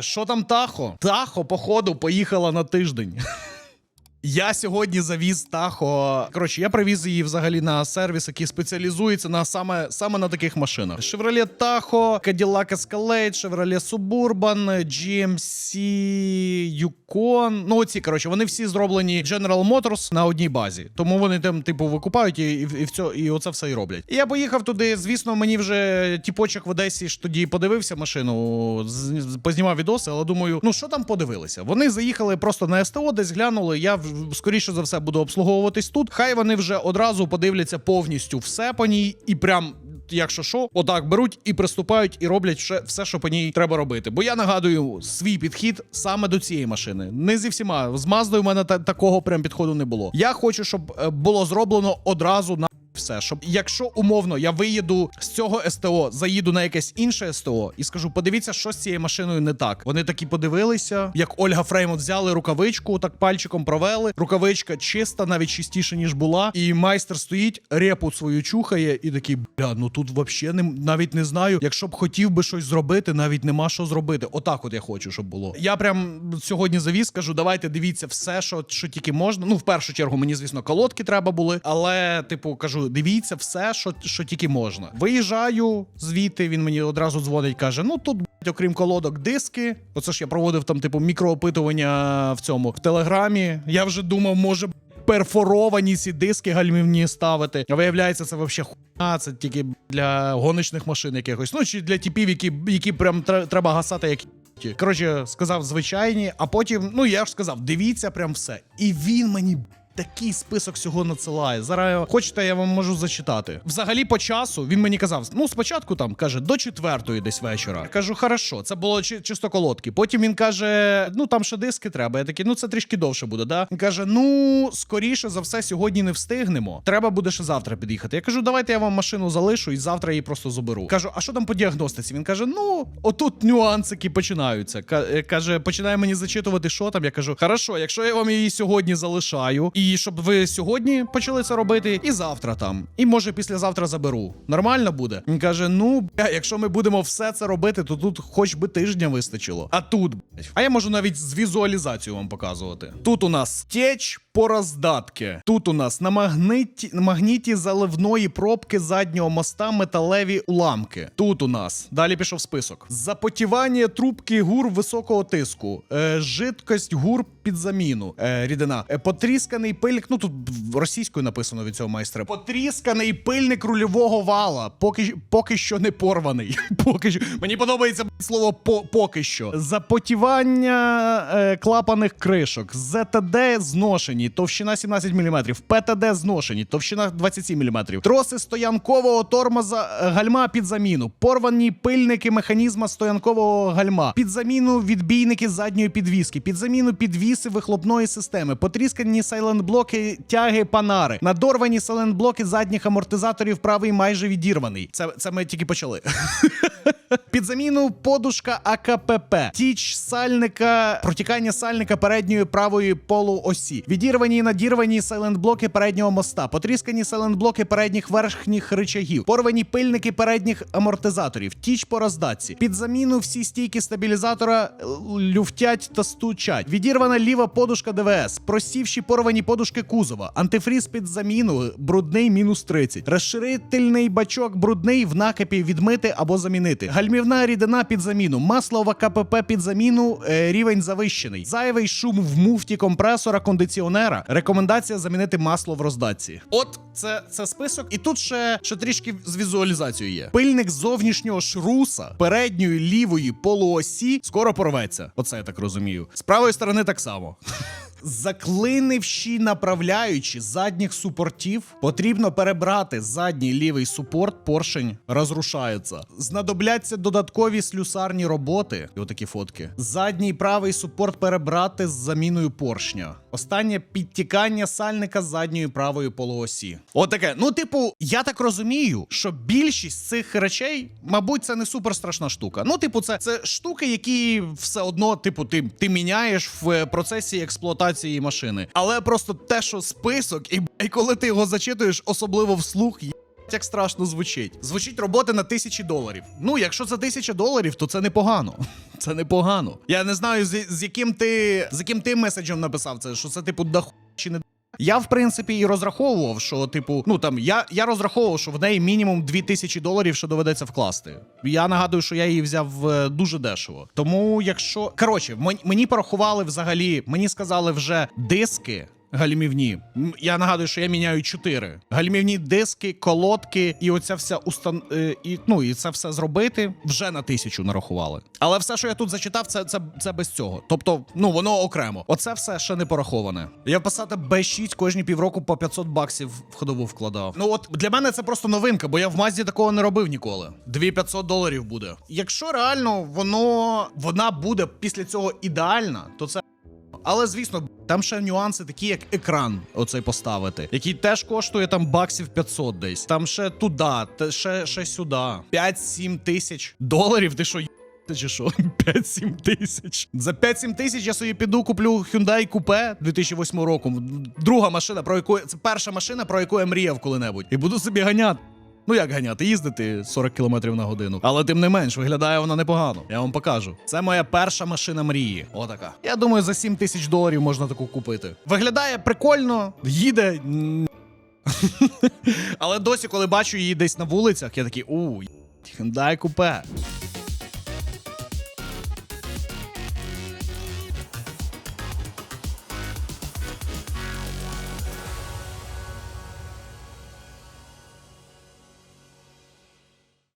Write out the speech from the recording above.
Що там Тахо? Тахо, походу, поїхала на тиждень. Я сьогодні завіз Тахо. Коротше, я привіз її взагалі на сервіс, який спеціалізується на саме, саме на таких машинах: Chevrolet Tahoe, Cadillac Escalade, Chevrolet Suburban, GMC Yukon. Ну, оці, коротше, вони всі зроблені General Motors на одній базі. Тому вони там, типу, викупають і, і, і, все, і оце все і роблять. І я поїхав туди. Звісно, мені вже тіпочок в Одесі ж тоді подивився машину, з- познімав відоси, але думаю, ну що там подивилися? Вони заїхали просто на СТО, десь глянули. Я скоріше за все буду обслуговуватись тут. Хай вони вже одразу подивляться повністю все по ній і прям. Якщо що, отак беруть і приступають, і роблять все, все, що по ній треба робити. Бо я нагадую свій підхід саме до цієї машини. Не зі всіма з Маздою в мене та- такого прям підходу не було. Я хочу, щоб е, було зроблено одразу на все, щоб якщо умовно я виїду з цього СТО, заїду на якесь інше СТО і скажу: подивіться, що з цією машиною не так. Вони такі подивилися, як Ольга Фреймут взяли рукавичку, так пальчиком провели. Рукавичка чиста, навіть чистіше ніж була. І майстер стоїть, репу свою чухає, і такий бля, ну тут вообще не навіть не знаю. Якщо б хотів би щось зробити, навіть нема що зробити. Отак, от я хочу, щоб було. Я прям сьогодні завіз, кажу, давайте дивіться все, що, що тільки можна. Ну, в першу чергу, мені, звісно, колодки треба були, але, типу, кажу, дивіться все, що, що тільки можна. Виїжджаю звідти. Він мені одразу дзвонить, каже: ну тут. блядь, Окрім колодок, диски. Оце ж я проводив там, типу, мікроопитування в цьому в телеграмі. Я вже думав, може перфоровані ці диски гальмівні ставити. А виявляється, це вообще хуйня, це тільки для гоночних машин якихось. Ну чи для типів, які, які прям тре- треба гасати як. Коротше, сказав звичайні, а потім, ну я ж сказав, дивіться прям все. І він мені. Такий список всього надсилає. Зараз хочете, я вам можу зачитати. Взагалі, по часу він мені казав: ну спочатку там каже до четвертої десь вечора. Я кажу, хорошо, це було чи- чисто колодки. Потім він каже: ну там ще диски треба. Я такий, ну це трішки довше буде. Да? Він каже: Ну скоріше за все, сьогодні не встигнемо. Треба буде ще завтра під'їхати. Я кажу, давайте я вам машину залишу і завтра її просто заберу. Кажу, а що там по діагностиці? Він каже: Ну, отут нюансики починаються. Е, Каже, починає мені зачитувати, що там. Я кажу, хорошо, якщо я вам її сьогодні залишаю, і щоб ви сьогодні почали це робити, і завтра там, і може післязавтра заберу. Нормально буде? Він каже: Ну, бля, якщо ми будемо все це робити, то тут хоч би тижня вистачило. А тут, блядь. а я можу навіть з візуалізацією вам показувати. Тут у нас теч по роздатки. Тут у нас на магниті, магніті заливної пробки заднього моста металеві уламки. Тут у нас далі пішов список. Запотівання трубки гур високого тиску, е, жидкость гур під заміну. Е, рідина. Е, потрісканий пильник. Ну тут російською написано від цього майстра. Потрісканий пильник рульового вала. Поки, поки що не порваний. поки що. Мені подобається слово по, поки що. Запотівання е, клапаних кришок. ЗТД зношені, товщина 17 мм. ПТД зношені, товщина 27 мм. Троси стоянкового тормоза е, гальма під заміну. Порвані пильники механізма стоянкового гальма. Під заміну відбійники задньої підвіски. Під заміну підвіси вихлопної системи. Потріскані сайлент-блоки тяги панари. Надорвані сайлент-блоки задніх амортизаторів правий майже відірваний. Це, це ми тільки почали. Під заміну подушка АКПП, тіч сальника, протікання сальника передньої правої полуосі, відірвані і надірвані сайлентблоки переднього моста, потріскані сайлентблоки передніх верхніх рычагів, порвані пильники передніх амортизаторів, тіч по роздатці. Під заміну всі стійки стабілізатора е, люфтять та стучать. Відірвана ліва подушка ДВС, просівші порвані подушки кузова, антифріз під заміну, брудний мінус 30, розширительний бачок брудний в накипі відмити або замінити. Гальмівна рідина під заміну, масло в КПП під заміну, е, рівень завищений. Зайвий шум в муфті компресора кондиціонера. Рекомендація замінити масло в роздатці. От це, це список. І тут ще, ще трішки з візуалізацією є. Пильник зовнішнього шруса передньої лівої полуосі скоро порветься. Оце я так розумію. З правої сторони так само. Заклинивші направляючі задніх супортів, потрібно перебрати задній лівий супорт, поршень розрушається. Знадобляться додаткові слюсарні роботи. І отакі фотки. Задній правий супорт перебрати з заміною поршня. Останнє підтікання сальника задньої правої полуосі. Отаке. Ну, типу, я так розумію, що більшість цих речей, мабуть, це не супер страшна штука. Ну, типу, це, це штуки, які все одно, типу, ти, ти міняєш в е, процесі експлуатації машини. Але просто те, що список, і, і коли ти його зачитуєш, особливо вслух, як страшно звучить. Звучить робота на тисячі доларів. Ну, якщо це тисяча доларів, то це непогано. Це непогано. Я не знаю, з, з яким ти з яким ти меседжем написав це, що це типу дах чи не я, в принципі, і розраховував, що, типу, ну там я, я розраховував, що в неї мінімум 2000 доларів, що доведеться вкласти. Я нагадую, що я її взяв е, дуже дешево. Тому, якщо коротше, мен- мені порахували взагалі, мені сказали вже диски. Гальмівні. Я нагадую, що я міняю чотири. Гальмівні диски, колодки, і оця вся устан... е, і, ну, і це все зробити вже на тисячу нарахували. Але все, що я тут зачитав, це, це, це без цього. Тобто, ну воно окремо. Оце все ще не пораховане. Я писати B6 кожні півроку по 500 баксів в ходову вкладав. Ну от для мене це просто новинка, бо я в Мазді такого не робив ніколи. 2500 доларів буде. Якщо реально воно вона буде після цього ідеальна, то це. Але звісно, там ще нюанси, такі як екран, оцей поставити, який теж коштує там баксів 500 десь. Там ще туди, ще, ще сюди. 5-7 тисяч доларів. Ти що чи що? 5-7 тисяч. За 5-7 тисяч я собі піду куплю Hyundai Coupe 2008 року. Друга машина, про яку це перша машина, про яку я мріяв коли-небудь. І буду собі ганяти. Ну як ганяти, їздити 40 км на годину. Але тим не менш, виглядає вона непогано. Я вам покажу. Це моя перша машина мрії. Отака. Я думаю, за 7 тисяч доларів можна таку купити. Виглядає прикольно, їде. Але досі, коли бачу її десь на вулицях, я такий у Hyundai Coupe.